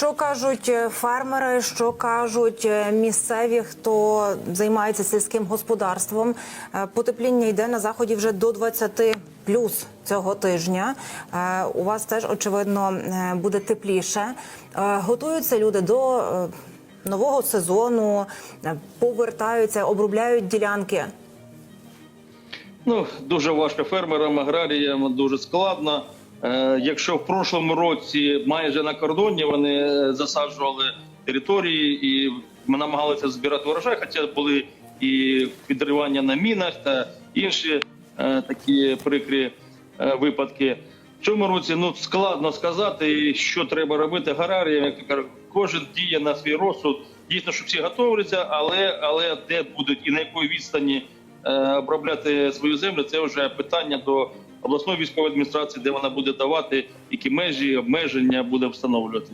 Що кажуть е, фермери, що кажуть е, місцеві, хто займається сільським господарством? Е, Потепління йде на заході вже до 20 плюс цього тижня. У вас теж очевидно буде тепліше. Готуються люди до нового сезону, повертаються, обробляють ділянки. Ну дуже важко фермерам, аграріям дуже складно. Е, якщо в прошлому році майже на кордоні вони е, засаджували території і намагалися збирати урожай, хоча були і підривання на мінах та інші е, такі прикрі випадки. В цьому році ну складно сказати, що треба робити аграріям. Як кожен діє на свій розсуд. Дійсно, що всі готуються, але але де будуть і на якої відстані обробляти свою землю, це вже питання до обласної військової адміністрації, де вона буде давати, які межі обмеження буде встановлювати.